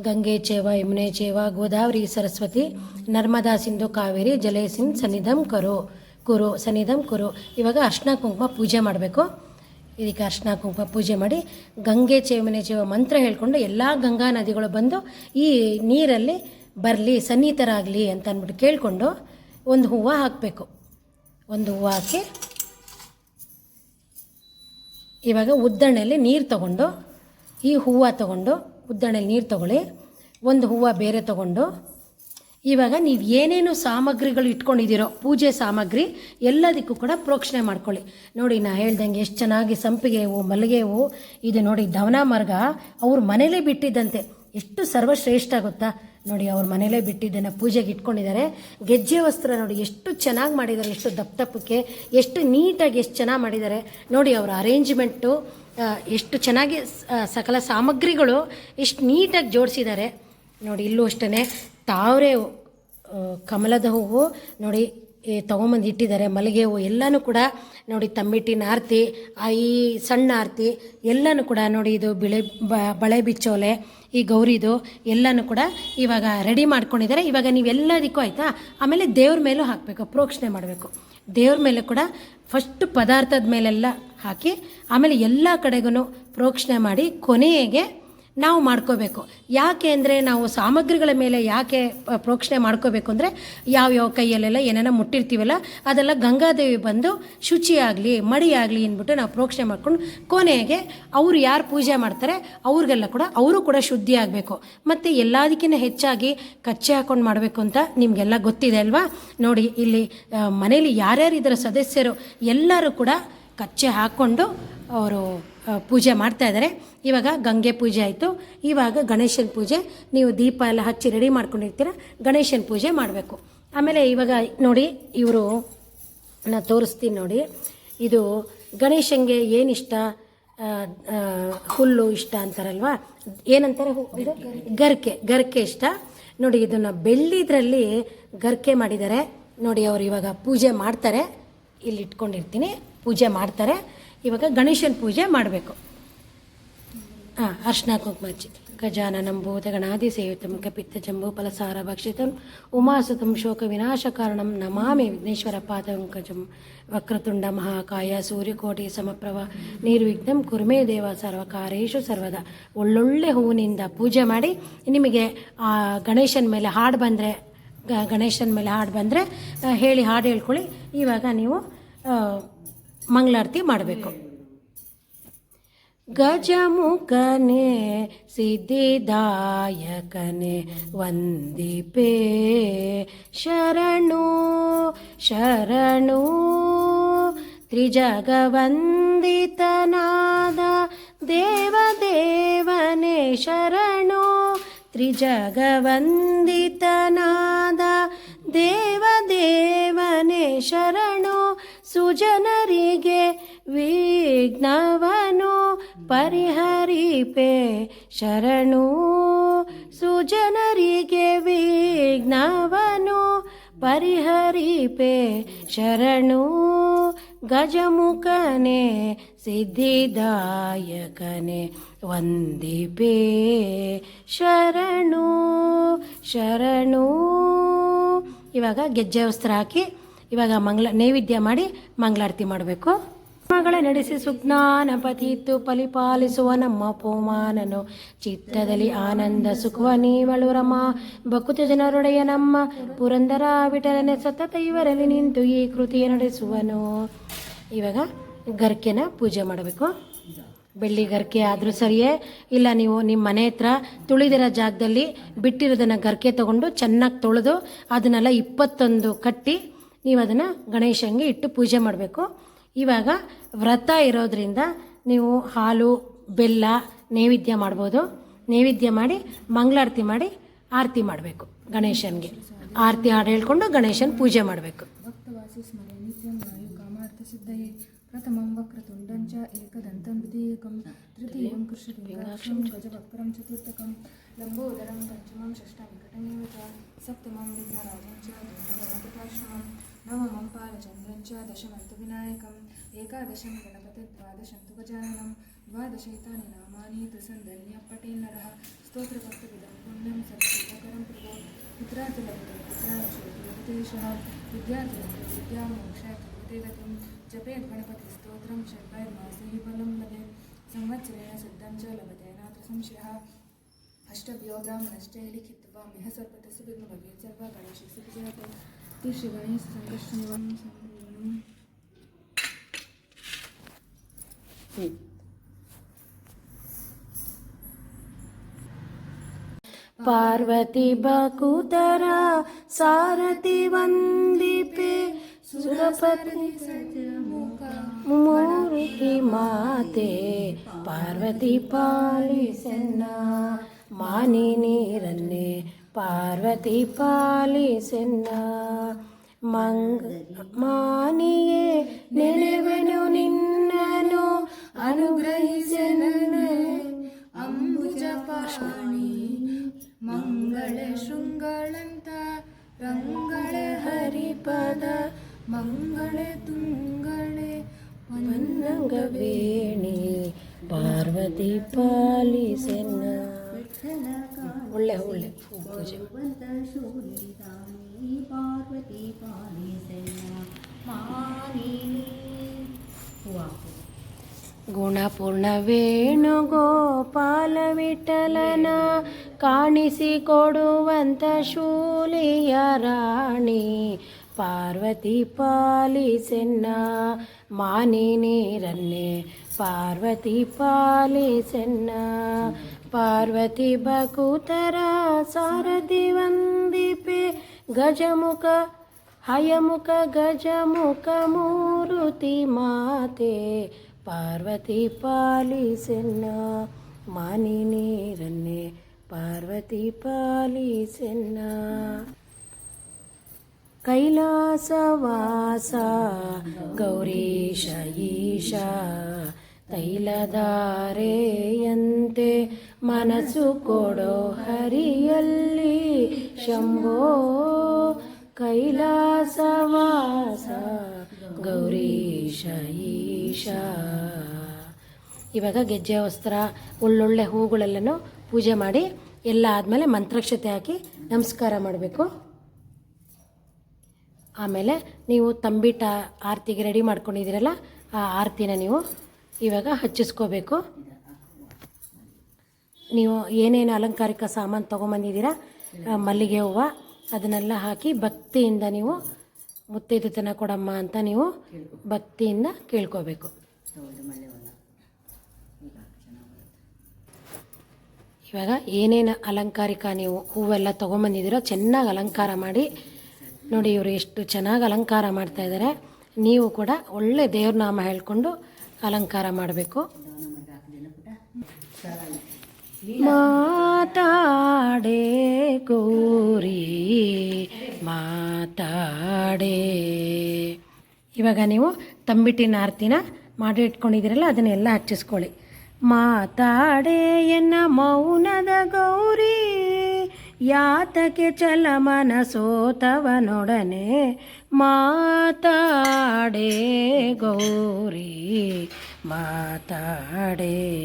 ಗಂಗೆ ಚೇವ, ಯಮುನೆ ಚೇವ, ಗೋದಾವರಿ ಸರಸ್ವತಿ, ನರ್ಮದಾ ಸಿಂಧು ಕಾವೇರಿ ಜಲೇಸಿನ್ ಸನ್ನಿಧಂ ಕರು, ಕುರು ಸನ್ನಿಧಂ ಕುರು. ಇವಾಗ ಅರ್ಶಿನ ಕುಂಕುಮ ಪೂಜೆ ಮಾಡಬೇಕು. ಇದಕ್ಕೆ ಅರ್ಶಿನ ಕುಂಕುಮ ಪೂಜೆ ಮಾಡಿ ಗಂಗೆ ಚೇಮನೆ ಚೇವ ಮಂತ್ರ ಹೇಳ್ಕೊಂಡು ಎಲ್ಲ ಗಂಗಾ ನದಿಗಳು ಬಂದು ಈ ನೀರಲ್ಲಿ ಬರಲಿ, ಸನ್ನಿಹಿತರಾಗಲಿ ಅಂತ ಅಂದ್ಬಿಟ್ಟು ಕೇಳಿಕೊಂಡು ಒಂದು ಹೂವು ಹಾಕಬೇಕು. ಒಂದು ಹೂವು ಹಾಕಿ ಇವಾಗ ಉದ್ದಣೆಯಲ್ಲಿ ನೀರು ತಗೊಂಡು, ಈ ಹೂವು ತಗೊಂಡು ಉದ್ದಣೆಯಲ್ಲಿ ನೀರು ತಗೊಳ್ಳಿ, ಒಂದು ಹೂವು ಬೇರೆ ತಗೊಂಡು ಇವಾಗ ನೀವು ಏನೇನು ಸಾಮಗ್ರಿಗಳು ಇಟ್ಕೊಂಡಿದ್ದೀರೋ, ಪೂಜೆ ಸಾಮಗ್ರಿ ಎಲ್ಲದಕ್ಕೂ ಕೂಡ ಪ್ರೋಕ್ಷಣೆ ಮಾಡ್ಕೊಳ್ಳಿ. ನೋಡಿ, ನಾ ಹೇಳ್ದಂಗೆ ಎಷ್ಟು ಚೆನ್ನಾಗಿ ಸಂಪಿಗೆ ಹೂವು ಮಲ್ಲಿಗೆ ಹೂವು ಇದು ನೋಡಿ, ಧವನ ಮಾರ್ಗ ಅವ್ರ ಮನೇಲೇ ಬಿಟ್ಟಿದ್ದಂತೆ. ಎಷ್ಟು ಸರ್ವಶ್ರೇಷ್ಠ ಗೊತ್ತಾ? ನೋಡಿ, ಅವ್ರ ಮನೇಲೇ ಬಿಟ್ಟಿದ್ದನ್ನು ಪೂಜೆಗೆ ಇಟ್ಕೊಂಡಿದ್ದಾರೆ. ಗೆಜ್ಜೆ ವಸ್ತ್ರ ನೋಡಿ, ಎಷ್ಟು ಚೆನ್ನಾಗಿ ಮಾಡಿದ್ದಾರೆ, ಎಷ್ಟು ದಪ್ಪ ದಪ್ಪಕ್ಕೆ ಎಷ್ಟು ನೀಟಾಗಿ ಎಷ್ಟು ಚೆನ್ನಾಗಿ ಮಾಡಿದ್ದಾರೆ. ನೋಡಿ, ಅವರ ಅರೇಂಜ್ಮೆಂಟು ಎಷ್ಟು ಚೆನ್ನಾಗಿ ಸಕಲ ಸಾಮಗ್ರಿಗಳು ಎಷ್ಟು ನೀಟಾಗಿ ಜೋಡಿಸಿದ್ದಾರೆ. ನೋಡಿ, ಇಲ್ಲೂ ಅಷ್ಟೇ ತಾವರೆ ಕಮಲದ ಹೂವು ನೋಡಿ ತೊಗೊಂಬಂದು ಇಟ್ಟಿದ್ದಾರೆ. ಮಲ್ಲಿಗೆ ಹೂವು ಎಲ್ಲನೂ ಕೂಡ ನೋಡಿ ತಮ್ಮಿಟ್ಟಿನ ಆರತಿ ಈ ಸಣ್ಣ ಆರತಿ ಎಲ್ಲನೂ ಕೂಡ ನೋಡಿ, ಇದು ಬಿಳೆ ಬಳೆ ಬಿಚ್ಚೋಲೆ, ಈ ಗೌರಿದು ಎಲ್ಲನೂ ಕೂಡ ಇವಾಗ ರೆಡಿ ಮಾಡ್ಕೊಂಡಿದ್ದಾರೆ. ಇವಾಗ ನೀವೆಲ್ಲದಕ್ಕೂ ಆಯಿತಾ? ಆಮೇಲೆ ದೇವ್ರ ಮೇಲೂ ಹಾಕಬೇಕು, ಪ್ರೋಕ್ಷಣೆ ಮಾಡಬೇಕು. ದೇವ್ರ ಮೇಲೆ ಕೂಡ ಫಸ್ಟ್ ಪದಾರ್ಥದ ಮೇಲೆಲ್ಲ ಹಾಕಿ, ಆಮೇಲೆ ಎಲ್ಲ ಕಡೆಗೂ ಪ್ರೋಕ್ಷಣೆ ಮಾಡಿ ಕೊನೆಗೆ ನಾವು ಮಾಡ್ಕೋಬೇಕು. ಯಾಕೆ ಅಂದರೆ ನಾವು ಸಾಮಗ್ರಿಗಳ ಮೇಲೆ ಯಾಕೆ ಪ್ರೋಕ್ಷಣೆ ಮಾಡ್ಕೋಬೇಕು ಅಂದರೆ ಯಾವ್ಯಾವ ಕೈಯಲ್ಲೆಲ್ಲ ಏನೇನೋ ಮುಟ್ಟಿರ್ತೀವಲ್ಲ, ಅದೆಲ್ಲ ಗಂಗಾದೇವಿ ಬಂದು ಶುಚಿಯಾಗಲಿ, ಮಡಿಯಾಗಲಿ ಅಂದ್ಬಿಟ್ಟು ನಾವು ಪ್ರೋಕ್ಷಣೆ ಮಾಡ್ಕೊಂಡು ಕೊನೆಗೆ ಅವರು ಯಾರು ಪೂಜೆ ಮಾಡ್ತಾರೆ ಅವ್ರಿಗೆಲ್ಲ ಕೂಡ ಅವರು ಕೂಡ ಶುದ್ಧಿ ಆಗಬೇಕು ಮತ್ತು ಎಲ್ಲದಕ್ಕಿಂತ ಹೆಚ್ಚಾಗಿ ಕಚ್ಚೆ ಹಾಕೊಂಡು ಮಾಡಬೇಕು ಅಂತ ನಿಮಗೆಲ್ಲ ಗೊತ್ತಿದೆ ಅಲ್ವಾ? ನೋಡಿ, ಇಲ್ಲಿ ಮನೇಲಿ ಯಾರ್ಯಾರು ಇದರ ಸದಸ್ಯರು ಎಲ್ಲರೂ ಕೂಡ ಕಚ್ಚೆ ಹಾಕ್ಕೊಂಡು ಅವರು ಪೂಜೆ ಮಾಡ್ತಾ ಇದ್ದಾರೆ. ಇವಾಗ ಗಂಗೆ ಪೂಜೆ ಆಯಿತು. ಇವಾಗ ಗಣೇಶನ ಪೂಜೆ. ನೀವು ದೀಪ ಎಲ್ಲ ಹಚ್ಚಿ ರೆಡಿ ಮಾಡ್ಕೊಂಡಿರ್ತೀರ? ಗಣೇಶನ ಪೂಜೆ ಮಾಡಬೇಕು. ಆಮೇಲೆ ಇವಾಗ ನೋಡಿ, ಇವರು ನಾನು ತೋರಿಸ್ತೀನಿ ನೋಡಿ. ಇದು ಗಣೇಶನಿಗೆ ಏನಿಷ್ಟ? ಹುಲ್ಲು ಇಷ್ಟ ಅಂತಾರಲ್ವಾ? ಏನಂತಾರೆ ಇದು? ಗರ್ಕೆ. ಗರ್ಕೆ ಇಷ್ಟ. ನೋಡಿ, ಇದನ್ನು ಬೆಳ್ಳಿದ್ರಲ್ಲಿ ಗರ್ಕೆ ಮಾಡಿದ್ದಾರೆ. ನೋಡಿ, ಅವರು ಇವಾಗ ಪೂಜೆ ಮಾಡ್ತಾರೆ. ಇಲ್ಲಿ ಇಟ್ಕೊಂಡಿರ್ತೀನಿ ಪೂಜೆ ಮಾಡ್ತಾರೆ. ಇವಾಗ ಗಣೇಶನ ಪೂಜೆ ಮಾಡಬೇಕು. ಹಾಂ ಅರ್ಶನ ಕುಂಕುಮ ಹಚ್ಚಿ. ಭೂತ ಗಣಾದಿ ಸೇವಿತಂ ಕಪಿತ್ತ ಜಂಬೂ, ಫಲಸಾರ ಭಕ್ಷಿತಂ, ಉಮಾಸುತಂ, ಶೋಕ ವಿನಾಶ ಕಾರಣಂ ನಮಾಮಿ ವಿಘ್ನೇಶ್ವರ ಪಾದಂಕಜಂ ವಕ್ರತುಂಡ ಮಹಾಕಾಯ, ಸೂರ್ಯಕೋಟಿ ಸಮಪ್ರಭ, ನಿರ್ವಿಘ್ನಂ ಕುರ್ಮೇ ದೇವ ಸರ್ವಕಾರೇಶು ಸರ್ವದ. ಒಳ್ಳೊಳ್ಳೆ ಹೂವಿನಿಂದ ಪೂಜೆ ಮಾಡಿ, ನಿಮಗೆ ಆ ಗಣೇಶನ ಮೇಲೆ ಹಾಡು ಬಂದರೆ ಗಣೇಶನ ಮೇಲೆ ಹಾಡು ಬಂದರೆ ಹೇಳಿ ಹಾಡು ಹೇಳ್ಕೊಳ್ಳಿ. ಇವಾಗ ನೀವು ಮಂಗಳಾರತಿ ಮಾಡಬೇಕು. ಗಜಮುಖನೆ ಸಿದ್ಧಿದಾಯಕನೆ ವಂದಿಪೇ ಶರಣು ಶರಣು. ತ್ರಿಜಗವಂದಿತನಾದ ದೇವದೇವನೇ ಶರಣು. ತ್ರಿಜಗವಂದಿತನಾದ ದೇವದೇವನೇ ಶರಣು. ಸುಜನರಿಗೆ ವಿಘ್ನವನು ಪರಿಹರಿಪೆ ಶರಣು. ಸುಜನರಿಗೆ ವಿಘ್ನವನು ಪರಿಹರಿಪೆ ಶರಣು. ಗಜಮುಖನೆ ಸಿದ್ಧಿದಾಯಕನೆ ವಂದಿಪೆ ಶರಣು ಶರಣು. ಇವಾಗ ಗೆಜ್ಜೆ ವಸ್ತ್ರ ಹಾಕಿ. ಇವಾಗ ಮಂಗಳ ನೈವೇದ್ಯ ಮಾಡಿ ಮಂಗಳಾರತಿ ಮಾಡಬೇಕು. ಮಗಳ ನಡೆಸಿ ಸುಜ್ಞಾನ ಪತಿತ್ತು ಫಲಿಪಾಲಿಸುವ ನಮ್ಮ ಪೋಮಾನನು ಚಿತ್ತದಲ್ಲಿ ಆನಂದ ಸುಖವ ನೀವಳು ರಮ. ಭಕ್ತ ಜನರೊಡೆಯ ನಮ್ಮ ಪುರಂದರ ವಿಠಲನೆ ಸತತ ಇವರಲ್ಲಿ ನಿಂತು ಈ ಕೃತಿಯ ನಡೆಸುವನು. ಇವಾಗ ಗರ್ಕೆನ ಪೂಜೆ ಮಾಡಬೇಕು. ಬೆಳ್ಳಿ ಗರ್ಕೆ ಆದರೂ ಸರಿಯೇ, ಇಲ್ಲ ನೀವು ನಿಮ್ಮ ಮನೆ ಹತ್ರ ತುಳಿದಿರೋ ಜಾಗದಲ್ಲಿ ಬಿಟ್ಟಿರೋದನ್ನು ಗರ್ಕೆ ತಗೊಂಡು ಚೆನ್ನಾಗಿ ತೊಳೆದು ಅದನ್ನೆಲ್ಲ ಇಪ್ಪತ್ತೊಂದು ಕಟ್ಟಿ ನೀವು ಅದನ್ನು ಗಣೇಶನಿಗೆ ಇಟ್ಟು ಪೂಜೆ ಮಾಡಬೇಕು. ಇವಾಗ ವ್ರತ ಇರೋದರಿಂದ ನೀವು ಹಾಲು, ಬೆಲ್ಲ, ನೈವೇದ್ಯ ಮಾಡ್ಬೋದು. ನೈವೇದ್ಯ ಮಾಡಿ ಮಂಗಳಾರತಿ ಮಾಡಿ ಆರತಿ ಮಾಡಬೇಕು ಗಣೇಶನಿಗೆ. ಆರತಿ ಹಾಡು ಹೇಳ್ಕೊಂಡು ಗಣೇಶನ ಪೂಜೆ ಮಾಡಬೇಕು. ಲಂಬೋದರಂ ಪಂಚಮಂ ಷಷ್ಠಂ ಸಪ್ತಮಂ ಚ నవమం పాలచంద్రం చ దశమంతు వినాయకం ఏకాదశం గణపతి ద్వాదశం తు గజాననం ద్వాదశైతాని నామాని త్రిసంధన్య పటేన్నర స్తోత్రభక్తవిదం పుణ్యం సర్వకరం ప్రభో పుత్రాతులకు పుత్రాయుతేష విద్యార్థులకు విద్యామోక్షగతం జపేద్ గణపతి స్తోత్రం షడ్వైర్మాసీ బలం లభే సంవత్సరేణ సిద్ధం చ లభతేనాథ సంశయ అష్టవ్యోగాం నష్టైలి ఖిత్వా మిహ సర్వతసు విద్మ భవేత్ సర్వ గణేశ శక్తి శ్రీ గణేష్ సంకష్టం पार्वती बकुतरा सारथि वन्दिपे सुरपति मूर्ति माते पार्वती पालिसेन्ना मानिनीरन्ने पार्वती पालिसेन्ना ಮಂಗ ಮಾನಿಯೇ ನೆನೆವೆನು ನಿನ್ನನು ಅನುಗ್ರಹಿಸೆನ್ನ ಅಂಬುಜಪಾಣಿ ಮಂಗಳ ಶೃಂಗಳಂತ ರಂಗಳ ಹರಿಪದ ಮಂಗಳೇ ತುಂಗಳೇ ಪನ್ನಂಗವೇಣಿ ಪಾರ್ವತಿ ಪಾಲಿಸೆನ್ನ ಒಳ್ಳೆ ಒಳ್ಳೆ ಪೂಜೆ ಪಾರ್ವತಿ ಪಾಲಿಸೆಲ್ಲ ಮಾನಿನಿ ಹೂವು ಹಾಕು. ಗುಣಪೂರ್ಣ ವೇಣುಗೋಪಾಲ ವಿಠಲನ ಕಾಣಿಸಿಕೊಡುವಂತ ಶೂಲಿಯ ರಾಣಿ ಪಾರ್ವತಿ ಪಾಲಿಸೆನ್ನ ಮಾನಿ ನೀರನ್ನೇ ಪಾರ್ವತಿ ಪಾಲಿಸೆನ್ನ ಪಾರ್ವತಿ ಬಕುತರ ಸಾರಥಿ ವಂದಿಪೆ ಗಜಮುಖ ಹಯಮುಖ ಗಜಮುಖ ಮೂರುತಿ ಮಾತೆ ಪಾರ್ವತಿ ಪಾಲಿಸೆನ್ನ ಮಾನಿ ನೀರನ್ನೇ ಪಾರ್ವತಿ ಪಾಲಿಸೆನ್ನ. ಕೈಲಾಸವಾಸ ಗೌರೀಶ ಈಶ, ತೈಲಧಾರೆಯಂತೆ ಮನಸ್ಸು ಕೊಡೋ ಹರಿಯಲ್ಲಿ ಶಂಭೋ. ಕೈಲಾಸವಾಸ ಗೌರೀಶ ಈಶ ಇವಾಗ ಗೆಜ್ಜೆ, ವಸ್ತ್ರ, ಒಳ್ಳೊಳ್ಳೆ ಹೂಗಳೆಲ್ಲನೂ ಪೂಜೆ ಮಾಡಿ ಎಲ್ಲ ಆದಮೇಲೆ ಮಂತ್ರಕ್ಷತೆ ಹಾಕಿ ನಮಸ್ಕಾರ ಮಾಡಬೇಕು. ಆಮೇಲೆ ನೀವು ತಂಬಿಟ ಆರತಿಗೆ ರೆಡಿ ಮಾಡ್ಕೊಂಡಿದ್ದೀರಲ್ಲ, ಆ ಆರತಿನ ನೀವು ಇವಾಗ ಹಚ್ಚಿಸ್ಕೋಬೇಕು. ನೀವು ಏನೇನು ಅಲಂಕಾರಿಕ ಸಾಮಾನು ತೊಗೊಂಬಂದಿದ್ದೀರಾ ಮಲ್ಲಿಗೆ ಹೂವು, ಅದನ್ನೆಲ್ಲ ಹಾಕಿ ಭಕ್ತಿಯಿಂದ ನೀವು ಮುತ್ತೈದತನ ಕೊಡಮ್ಮ ಅಂತ ನೀವು ಭಕ್ತಿಯಿಂದ ಕೇಳ್ಕೋಬೇಕು. ಇವಾಗ ಏನೇನು ಅಲಂಕಾರಿಕ ನೀವು ಹೂವೆಲ್ಲ ತೊಗೊಂಬಂದಿದ್ದೀರೋ ಚೆನ್ನಾಗಿ ಅಲಂಕಾರ ಮಾಡಿ ನೋಡಿ ಇವರು ಎಷ್ಟು ಚೆನ್ನಾಗಿ ಅಲಂಕಾರ ಮಾಡ್ತಾ ಇದ್ದಾರೆ ನೀವು ಕೂಡ ಒಳ್ಳೆ ದೇವ್ರ ನಾಮ ಹೇಳ್ಕೊಂಡು ಅಲಂಕಾರ ಮಾಡಬೇಕು. ಮಾತಾಡೆ ಗೌರಿ ಮಾತಾಡೆ. ಇವಾಗ ನೀವು ತಂಬಿಟ್ಟಿನ ಆರತಿನ ಮಾಡಿ ಇಟ್ಕೊಂಡಿದ್ದೀರಲ್ಲ, ಅದನ್ನೆಲ್ಲ ಹಚ್ಚಿಸ್ಕೊಳ್ಳಿ. ಮಾತಾಡೆ ಎನ್ನ ಮೌನದ ಗೌರಿ, ಯಾತಕ್ಕೆ ಚಲ ಮನಸೋತವನೊಡನೆ. ಮಾತಾಡೆ ಗೌರಿ, ಮಾತಾಡೆ.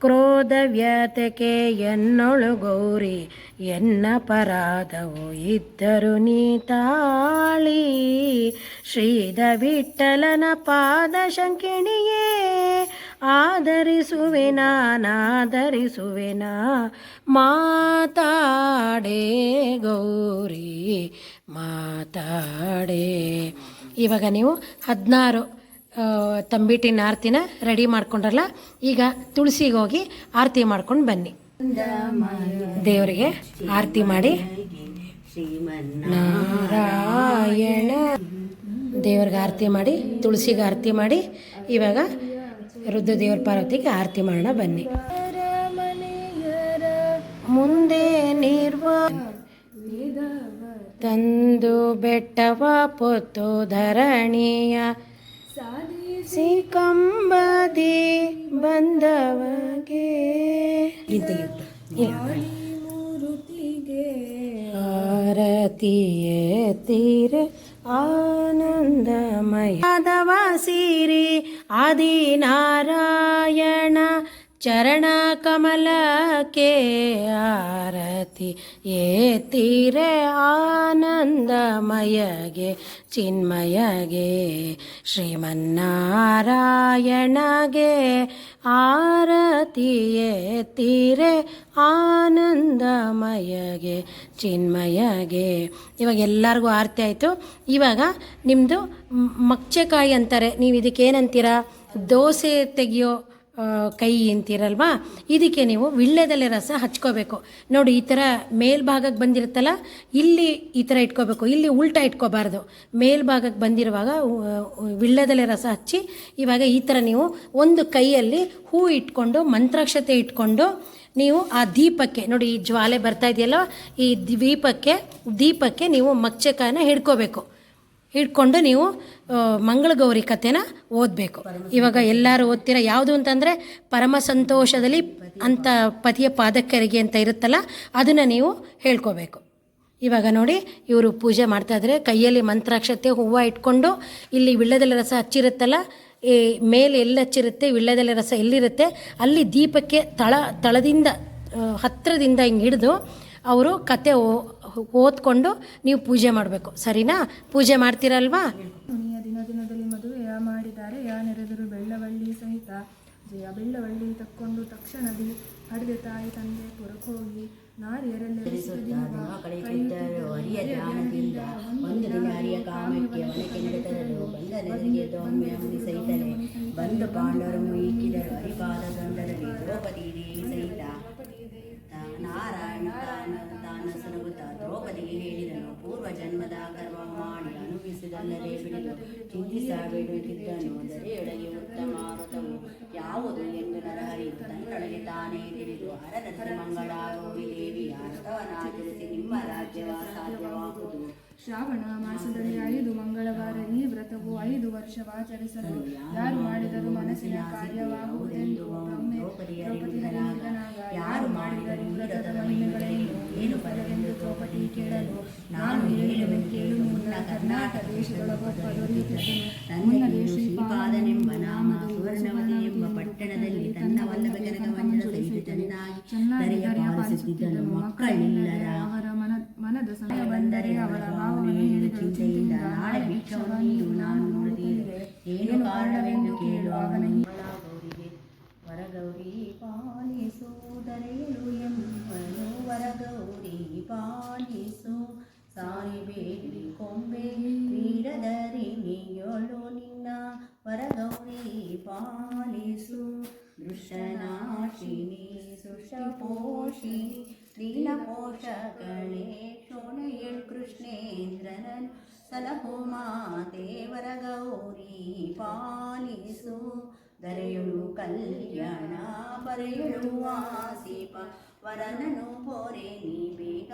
ಕ್ರೋಧ ವ್ಯತಕೆ ಎನ್ನೊಳು ಗೌರಿ. ಎನ್ನ ಪರಾಧವು ಇದ್ದರು ನೀ ತಾಳಿ. ಶ್ರೀದ ವಿಠಲನ ಪಾದ ಶಂಕಿಣಿಯೇ, ಆಧರಿಸುವೆ ನಾಧರಿಸುವೆನ ಮಾತಾಡೆ ಗೌರಿ, ಮಾತಾಡೆ. ಇವಾಗ ನೀವು ಹದಿನಾರು. ತಂಬಿಟ್ಟಿನ ಆರತಿನ ರೆಡಿ ಮಾಡ್ಕೊಂಡ್ರಲ್ಲ, ಈಗ ತುಳಸಿಗೆ ಹೋಗಿ ಆರತಿ ಮಾಡ್ಕೊಂಡು ಬನ್ನಿ. ದೇವರಿಗೆ ಆರತಿ ಮಾಡಿ. ನಾರಾಯಣ. ದೇವ್ರಿಗೆ ಆರತಿ ಮಾಡಿ, ತುಳಸಿಗೆ ಆರತಿ ಮಾಡಿ, ಇವಾಗ ದೇವ್ರ ಪಾರ್ವತಿಗೆ ಆರತಿ ಮಾಡೋಣ ಬನ್ನಿ. ಮುಂದೆ ನಿರ್ವ ತಂದು ಬೆಟ್ಟವ ಪೊತ್ತು ಧರಣಿಯ ಸಿ ಬಂದವಗೆ. ಬಂದವಗೆ ಆರತಿಯೇ ತೀರ ಆನಂದಮಯ. ಮಾಧವ ಸಿರಿ ಆದಿನಾರಾಯಣ ಚರಣ ಆರತಿ ಆರತಿ ಏತಿರೆ ಆನಂದಮಯಗೆ, ಚಿನ್ಮಯಗೆ, ಶ್ರೀಮನ್ನಾರಾಯಣಗೆ ಆರತಿ ಏತಿರೆ ಆನಂದಮಯಗೆ, ಚಿನ್ಮಯಗೆ. ಇವಾಗ ಎಲ್ಲರಿಗೂ ಆರತಿ ಆಯಿತು. ಇವಾಗ ನಿಮ್ಮದು ಮಕ್ಚೆಕಾಯಿ ಅಂತಾರೆ. ನೀವು ಇದಕ್ಕೆ ಏನಂತೀರಾ? ದೋಸೆ ತೆಗಿಯೋ ಕೈ ಅಂತೀರಲ್ವಾ? ಇದಕ್ಕೆ ನೀವು ವಿಳ್ಳೆದಲೆ ರಸ ಹಚ್ಕೋಬೇಕು. ನೋಡಿ, ಈ ಥರ ಮೇಲ್ಭಾಗಕ್ಕೆ ಬಂದಿರುತ್ತಲ್ಲ, ಇಲ್ಲಿ ಈ ಥರ ಇಟ್ಕೋಬೇಕು. ಇಲ್ಲಿ ಉಲ್ಟಾ ಇಟ್ಕೋಬಾರ್ದು. ಮೇಲ್ಭಾಗಕ್ಕೆ ಬಂದಿರುವಾಗ ವಿಳ್ಳೆದಲೆ ರಸ ಹಚ್ಚಿ, ಇವಾಗ ಈ ಥರ ನೀವು ಒಂದು ಕೈಯಲ್ಲಿ ಹೂ ಇಟ್ಕೊಂಡು, ಮಂತ್ರಾಕ್ಷತೆ ಇಟ್ಕೊಂಡು, ನೀವು ಆ ದೀಪಕ್ಕೆ, ನೋಡಿ, ಈ ಜ್ವಾಲೆ ಬರ್ತಾ ಇದೆಯಲ್ಲ, ಈ ದೀಪಕ್ಕೆ ದೀಪಕ್ಕೆ ನೀವು ಮಚ್ಚೆಕಾಯನ್ನ ಹಿಡ್ಕೋಬೇಕು. ಹಿಡ್ಕೊಂಡು ನೀವು ಮಂಗಳಗೌರಿ ಕಥೆನ ಓದಬೇಕು. ಇವಾಗ ಎಲ್ಲರೂ ಓದ್ತೀರಾ? ಯಾವುದು ಅಂತಂದರೆ ಪರಮ ಸಂತೋಷದಲ್ಲಿ ಅಂತ ಪತಿಯ ಪಾದಕ್ಕರಿಗೆ ಅಂತ ಇರುತ್ತಲ್ಲ, ಅದನ್ನು ನೀವು ಹೇಳ್ಕೋಬೇಕು. ಇವಾಗ ನೋಡಿ, ಇವರು ಪೂಜೆ ಮಾಡ್ತಾ ಇದ್ದಾರೆ ಕೈಯಲ್ಲಿ ಮಂತ್ರಾಕ್ಷತೆ ಹೂವು ಇಟ್ಕೊಂಡು ಇಲ್ಲಿ ವಿಳ್ಯದೆಲೆ ರಸ ಹಚ್ಚಿರುತ್ತಲ್ಲ, ಈ ಮೇಲೆ ಎಲ್ಲಿ ಹಚ್ಚಿರುತ್ತೆ ವಿಳ್ಯದೆಲೆ ರಸ ಎಲ್ಲಿರುತ್ತೆ, ಅಲ್ಲಿ ದೀಪಕ್ಕೆ ತಳ, ತಳದಿಂದ ಹತ್ತಿರದಿಂದ ಹಿಂಗೆ ಹಿಡಿದು ಅವರು ಕತೆ ಓದ್ಕೊಂಡು ನೀವು ಪೂಜೆ ಮಾಡಬೇಕು. ಸರಿನಾ? ಪೂಜೆ ಮಾಡ್ತೀರಲ್ವಾ? ಮುನಿಯ ದಿನ ದಿನದಲ್ಲಿ ಮದುವೆಯ ಮಾಡಿದ್ದಾರೆ. ಯಾ ನೆರೆದರು ಬೆಳ್ಳವಳ್ಳಿ ಸಹಿತ? ಜಯ ಬೆಳ್ಳವಳ್ಳಿ ತಕ್ಕೊಂಡು ತಕ್ಷಣದಿ ಹರಿದೆ ತಾಯಿ ತಂದೆ ಪುರಕೋಗಿ ಒಂದು ದಿನ ಕಾಮಕ್ಕೆ ಬಂದ ನೆದರಿಗೆ ದೌಮ್ಯ ಮುನಿ ಸಹಿತನೆ ಬಂದು ಪಾಂಡವರು ಮುಯಿಕಿದರು ಹರಿಪಾದ ದಂಡದಲ್ಲಿ ದ್ರೌಪದಿ ದೇವಿ ಸಹಿತ ನಾರಾಯಣ ಜನ್ಮದ ಕರ್ಮ ಮಾಡಿ ಅನುಭವಿಸಿದಲ್ಲದೆ ಬಿಡಲು ಚಿಂತಿಸಬೇಡುತ್ತಿದ್ದನು ದರೆಯೊಳಗೆ ಉತ್ತಮ ವ್ರತವು ಯಾವುದು ಎಂದು ನರಹರಿ ತನ್ನೊಳಗೆ ತಾನೇ ತಿಳಿದು ಹರನಸಿ ಮಂಗಳಾರೋವಿ ದೇವಿ ಅರ್ಥವನ್ನಾಚರಿಸಿ ನಿಮ್ಮ ರಾಜ್ಯವ ಸಾಧ್ಯವಾಗುವುದು. ಶ್ರಾವಣ ಮಾಸದಲ್ಲಿ ಐದು ಮಂಗಳವಾರ ಈ ವ್ರತವು ಐದು ವರ್ಷವಾಚರಿಸಲು ಯಾರು ಮಾಡಿದರೂ ಮನಸ್ಸಿನ ಕಾರ್ಯವಾಗುವುದೆಂದು ಯಾರು ಮಾಡಿದರೂ ವ್ರತದ ಮಹಿಮೆಗಳೇನು ಏನು ಫಲವೆಂದು ದ್ರೌಪದಿ ಕೇಳಲು ನಾನು ಹೇಳುವೆ ಕೇಳು ಮುನ್ನ ಕರ್ನಾಟಕ ದೇಶದೊಳಗೊಬ್ಬ ದೊರೆಯುತ್ತಿದ್ದನು ಮುನ್ನವೇ ಶ್ರೀಪಾದನೆಂಬ ನಾಮ ಸುವರ್ಣವತಿ ಎಂಬ ಪಟ್ಟಣದಲ್ಲಿ ತನ್ನ ವಲ್ಲಭ ಜನಕ ಮಂಡಲ ಸಹಿತ ಚೆನ್ನಾಗಿ ಪಾಲಿಸುತ್ತಿದ್ದನು ಅವರ ಮನ ಮನದ ಸಮಯ ಬಂದರೆ ಅವರ ಭಾವವನ್ನು ಹೇಳಿದರು ಚಿಂತೆಯಿಂದ ನಾಳೆ ಭಿಕ್ಷವನ್ನು ನಾನು ನೋಡುತ್ತೇನೆ. ಏನು ಕಾರಣವೆಂದು ಕೇಳು ಅವನ ವರಗೌರಿ ಪಾಲಿಸು ಸಾರಿ ಬೇಡಿ ಕೊಂಬೆ ವೀರದರಿ ನೀಯೊಳು ನಿನ್ನ ವರಗೌರಿ ಪಾಲಿಸು. ದೃಶ್ಯನಾಶಿನಿ ಸೃಷ್ಟಪೋಷಿಣಿ ದೀನ ಪೋಷಗಳೇ ಶೋಣೆಯಳ್ ಕೃಷ್ಣೇಂದ್ರನನ್ ಸಲಹು ಮಾತೇವರ ಗೌರಿ ಪಾಲಿಸು. ದರೆಯುಳು ಕಲ್ಯಾಣ, ಬರೆಯುಳು ವಾಸಿಪ ವರನನು ಪೋರೆ, ನೀ ಬೇಗ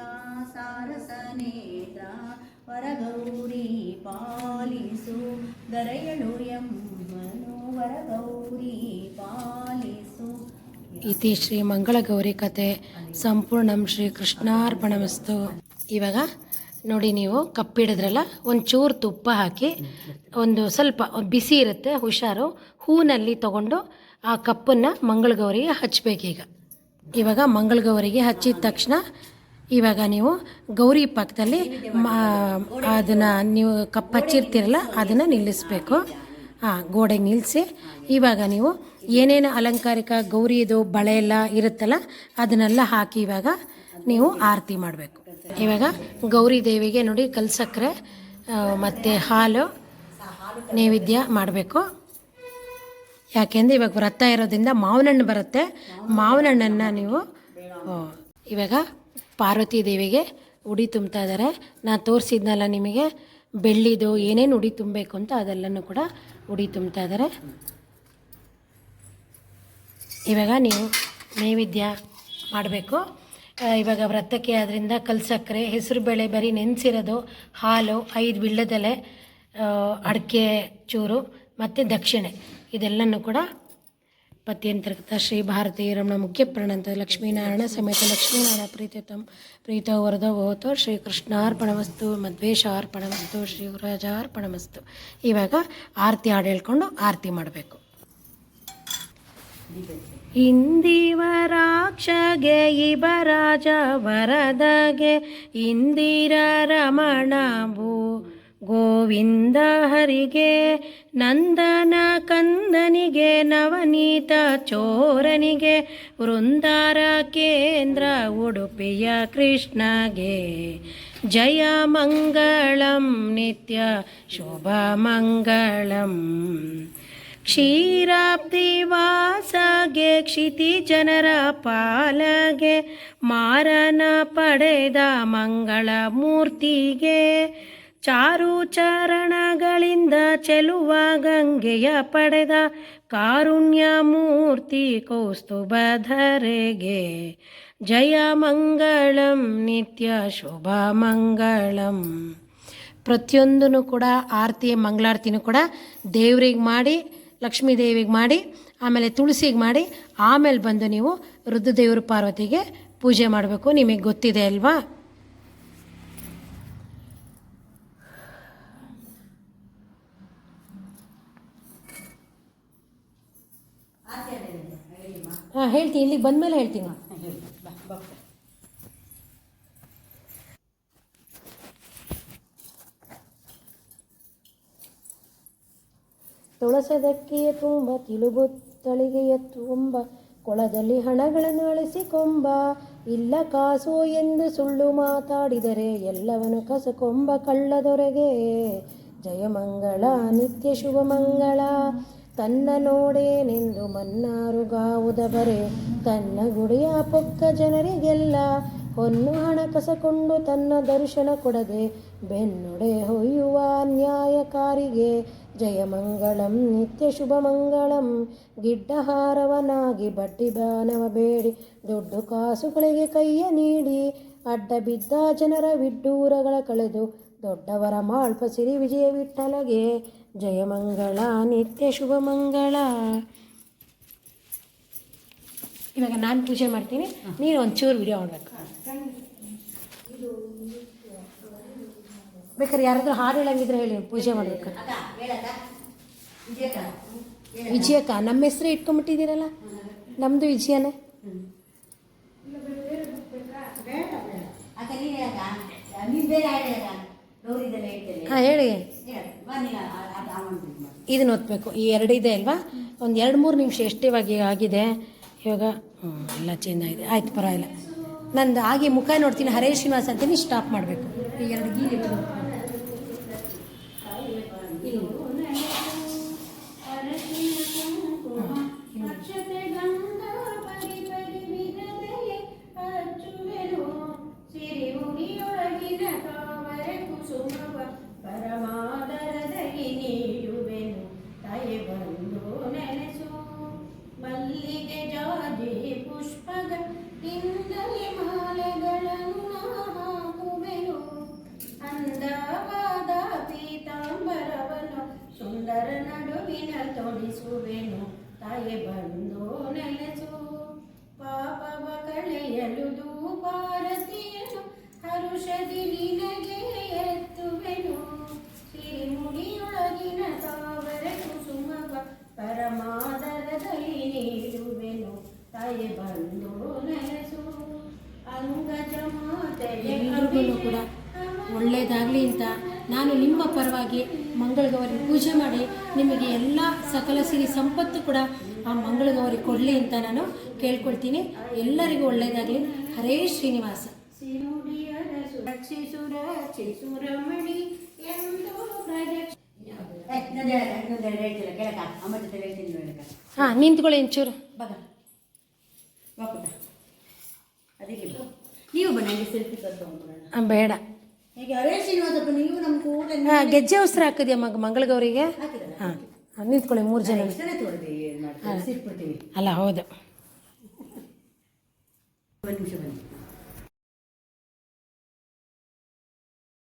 ಸಾರಸ ನೇತ್ರ. ವರಗೌರಿ ಪಾಲಿಸು ದರೆಯಳು ಎಂಬನು ವರಗೌರಿ ಪಾಲಿಸು. ಇತಿ ಶ್ರೀ ಮಂಗಳಗೌರಿ ಕತೆ. ಸಂಪೂರ್ಣಂ ಶ್ರೀ ಕೃಷ್ಣಾರ್ಪಣಮಸ್ತು. ಇವಾಗ ನೋಡಿ ನೀವು, ಕಪ್ಪಿಡಿದ್ರಲ್ಲ ಒಂದು ಚೂರು ತುಪ್ಪ ಹಾಕಿ, ಒಂದು ಸ್ವಲ್ಪ ಬಿಸಿ ಇರುತ್ತೆ, ಹುಷಾರು, ಹೂನಲ್ಲಿ ತಗೊಂಡು ಆ ಕಪ್ಪನ್ನು ಮಂಗಳಗೌರಿಗೆ ಹಚ್ಚಬೇಕೀಗ ಇವಾಗ ಮಂಗಳಗೌರಿಗೆ ಹಚ್ಚಿದ ತಕ್ಷಣ ಇವಾಗ ನೀವು ಗೌರಿ ಪಕ್ಕದಲ್ಲಿ ಅದನ್ನು ನೀವು ಕಪ್ ಹಚ್ಚಿರ್ತೀರಲ್ಲ, ಅದನ್ನು ನಿಲ್ಲಿಸ್ಬೇಕು. ಹಾಂ ಗೋಡೆಗೆ ನಿಲ್ಲಿಸಿ ಇವಾಗ ನೀವು ಏನೇನು ಅಲಂಕಾರಿಕ ಗೌರಿದು ಬಳೆ ಎಲ್ಲ ಇರುತ್ತಲ್ಲ, ಅದನ್ನೆಲ್ಲ ಹಾಕಿ ಇವಾಗ ನೀವು ಆರತಿ ಮಾಡಬೇಕು. ಇವಾಗ ಗೌರಿ ದೇವಿಗೆ ನೋಡಿ ಕಲ್ಸಕ್ಕರೆ ಮತ್ತು ಹಾಲು ನೈವೇದ್ಯ ಮಾಡಬೇಕು. ಯಾಕೆಂದರೆ ಇವಾಗ ವ್ರತ ಇರೋದ್ರಿಂದ ಮಾವಿನ ಹಣ್ಣು ಬರುತ್ತೆ. ಮಾವಿನ ಹಣ್ಣನ್ನು ನೀವು ಇವಾಗ ಪಾರ್ವತಿ ದೇವಿಗೆ ಉಡಿ ತುಂಬ್ತಾ ಇದ್ದಾರೆ ನಾನು ತೋರಿಸಿದ್ನಲ್ಲ ನಿಮಗೆ, ಬೆಳ್ಳಿದು ಏನೇನು ಉಡಿ ತುಂಬಬೇಕು ಅಂತ ಅದೆಲ್ಲನೂ ಕೂಡ ಉಡಿ ತುಂಬ್ತಾ ಇದ್ದಾರೆ ಇವಾಗ ನೀವು ನೈವೇದ್ಯ ಮಾಡಬೇಕು. ಇವಾಗ ವ್ರತಕ್ಕೆ ಅದರಿಂದ ಕಲ್ಸಕ್ಕರೆ ಹೆಸರುಬೇಳೆ ಬರೀ ನೆನೆಸಿರೋದು, ಹಾಲು, ಐದು ಬಿಳ್ಳದೆಲೆ ಅಡಿಕೆ ಚೂರು, ಮತ್ತು ದಕ್ಷಿಣೆ. ಇದೆಲ್ಲನೂ ಕೂಡ ಪತ್ಯಂತರ್ಗತ ಶ್ರೀ ಭಾರತೀಯ ರಮಣ ಮುಖ್ಯ ಪ್ರಣಂತ ಲಕ್ಷ್ಮೀನಾರಾಯಣ ಸಮೇತ ಲಕ್ಷ್ಮೀನಾರಾಯಣ ಪ್ರೀತಿತಂ ಪ್ರೀತ ವರದ ಹೋತು ಶ್ರೀ ಕೃಷ್ಣಾರ್ಪಣಮಸ್ತು ಮಧ್ವೇಶಾರ್ಪಣಮಸ್ತು ಶ್ರೀ ಗುರಾಜಾರ್ಪಣಮಸ್ತು ಇವಾಗ ಆರತಿ ಹಾಡು ಹೇಳ್ಕೊಂಡು ಆರತಿ ಮಾಡಬೇಕು. ಇಂದಿವರಾಕ್ಷಗೆ ಇಬರಾಜ ವರದಗೆ ಇಂದಿರ ರಮಣವು ಗೋವಿಂದ ಹರಿಗೆ, ನಂದನ ಕಂದನಿಗೆ, ನವನೀತ ಚೋರನಿಗೆ, ವೃಂದಾರ ಕೇಂದ್ರ ಉಡುಪಿಯ ಕೃಷ್ಣಗೆ. ಜಯ ಮಂಗಳಂ, ನಿತ್ಯ ಶುಭ ಮಂಗಳಂ. ಕ್ಷೀರಾಬ್ದಿವಾಸಗೆ ಕ್ಷಿತಿ ಜನರ ಪಾಲಗೆ, ಮಾರನ ಪಡೆದ ಮಂಗಳ ಮೂರ್ತಿಗೆ ಚಾರು ಚರಣಗಳಿಂದ ಚೆಲುವ ಗಂಗೆಯ ಪಡೆದ ಕಾರುಣ್ಯ ಮೂರ್ತಿ ಕೌಸ್ತುಭಧರೆಗೆ ಜಯ ಮಂಗಳಂ, ನಿತ್ಯ ಶುಭ ಮಂಗಳಂ. ಪ್ರತಿಯೊಂದೂ ಕೂಡ ಆರತಿ ಮಂಗಳಾರತಿನೂ ಕೂಡ ದೇವ್ರಿಗೆ ಮಾಡಿ, ಲಕ್ಷ್ಮೀ ದೇವಿಗೆ ಮಾಡಿ, ಆಮೇಲೆ ತುಳಸಿಗೆ ಮಾಡಿ, ಆಮೇಲೆ ಬಂದು ನೀವು ರುದ್ರದೇವರು ಪಾರ್ವತಿಗೆ ಪೂಜೆ ಮಾಡಬೇಕು. ನಿಮಗೆ ಗೊತ್ತಿದೆ ಅಲ್ವಾ ಹಾಂ ಹೇಳ್ತೀನಿ, ಇಲ್ಲಿಗೆ ಬಂದಮೇಲೆ ಹೇಳ್ತೀನಿ. ನಾನು ತುಳಸದಕ್ಕಿಯ ತುಂಬ ತಿಳುಬು ತಳಿಗೆಯ ತುಂಬ, ಕೊಳದಲ್ಲಿ ಹಣಗಳನ್ನು ಅಳಿಸಿಕೊಂಬ, ಇಲ್ಲ ಕಾಸು ಎಂದು ಸುಳ್ಳು ಮಾತಾಡಿದರೆ ಎಲ್ಲವನು ಕಸಕೊಂಬ ಕಳ್ಳದೊರೆಗೆ. ಜಯಮಂಗಳ, ನಿತ್ಯ ಶುಭ ಮಂಗಳ ತನ್ನ ನೋಡೇನೆಂದು ಮನ್ನಾರುಗಾವುದ ಬರೆ ತನ್ನ ಗುಡಿಯ ಪೊಕ್ಕ ಜನರಿಗೆಲ್ಲ ಹೊನ್ನು ಹಣ ಕಸಕೊಂಡು ತನ್ನ ದರ್ಶನ ಕೊಡದೆ, ಬೆನ್ನುಡೆ ಹೊಯ್ಯುವ ನ್ಯಾಯಕಾರಿಗೆ ಜಯಮಂಗಳಂ ನಿತ್ಯ ಶುಭಮಂಗಳಂ ಗಿಡ್ಡಹಾರವನಾಗಿ ಬಡ್ಡಿ ಬಾನವ ಬೇಡಿ, ದೊಡ್ಡ ಕಾಸುಗಳಿಗೆ ಕೈಯ ನೀಡಿ, ಅಡ್ಡ ಬಿದ್ದ ಜನರ ವಿಡ್ಡೂರಗಳ ಕಳೆದು, ದೊಡ್ಡವರ ಮಾಳ್ಪ ಸಿರಿ ವಿಜಯ ವಿಠಲಗೆ ಜಯಮಂಗಳ ನಿತ್ಯ ಶುಭ ಮಂಗಳ ಇವಾಗ ನಾನು ಪೂಜೆ ಮಾಡ್ತೀನಿ ನೀನು ಒಂಚೂರು ವಿಡಿಯೋ ಮಾಡಬೇಕು ಬೇಕಾದ್ರೆ ಯಾರಾದರೂ ಹಾಡು ಹೇಳಂಗಿದ್ರೆ ಹೇಳಿ ಪೂಜೆ ಮಾಡಬೇಕು ವಿಜಯಕ್ಕ ನಮ್ಮ ಹೆಸರು ಇಟ್ಕೊಂಬಿಟ್ಟಿದ್ದೀರಲ್ಲ ನಮ್ಮದು ವಿಜಯನೇ ಅಕ್ಕ ಹಾಂ ಹೇಳಿ. ಇದನ್ನ ಓದ್ಬೇಕು. ಈ ಎರಡು ಇದೆ ಅಲ್ವಾ? ಒಂದು ಎರಡು ಮೂರು ನಿಮಿಷ ಎಷ್ಟಿವಾಗಿ ಆಗಿದೆ. ಇವಾಗ ಹ್ಞೂ ಎಲ್ಲ ಚೇಂಜ್ ಆಗಿದೆ. ಆಯ್ತು ಪರವಾಗಿಲ್ಲ. ನಂದು ಆಗಿ ಮುಖ ನೋಡ್ತೀನಿ ಹರೇ ಶ್ರೀನಿವಾಸ ಅಂತೀನಿ ಸ್ಟಾಪ್ ಮಾಡಬೇಕು. ಈ ಎರಡು ಗೀಲಿ ತಾಯಿ ಬಂದು ನೆಲೆಸು ಅಂಗಜ ಮಾತೆಯ ಎಲ್ಲರಿಗೂ ಕೂಡ ಒಳ್ಳೆಯದಾಗಲಿ ಅಂತ ನಾನು ನಿಮ್ಮ ಪರವಾಗಿ ಮಂಗಳಗೌರಿ ಪೂಜೆ ಮಾಡಿ ನಿಮಗೆ ಎಲ್ಲ ಸಕಲ ಸಿರಿ ಸಂಪತ್ತು ಕೂಡ ಆ ಮಂಗಳಗೌರಿ ಕೊಡಲಿ ಅಂತ ನಾನು ಕೇಳ್ಕೊಳ್ತೀನಿ. ಎಲ್ಲರಿಗೂ ಒಳ್ಳೆಯದಾಗಲಿ ಹರೇ ಶ್ರೀನಿವಾಸ. ಹಾಂ ನಿಂತ್ಕೊಳ್ಳಿ ಒಂಚೂರು. ಬಗ ಬಾ ಪುಟ್ಟ ನೀವು ಬನ್ನಿ ಸೆಲ್ಫಿ ತಗೊಂಡ್ಬಿಡೋಣ ಬೇಡ. ಈಗ ಹರೇ ಶ್ರೀನಿವಾಸಪ್ಪ ನೀವು ನಮ್ಮ ಕೂಡ ಹಾಂ ಗೆಜ್ಜೆ ಉಸ್ರು ಹಾಕಿದ್ಯಾ ಮಗ ಮಂಗಳಗೌರಿಗೆ? ಹಾಂ. ನಿಂತ್ಕೊಳ್ಳಿ ಮೂರು ಜನ. ಅಲ್ಲ ಹೌದು. ಒಂದು ನಿಮಿಷ ಬನ್ನಿ.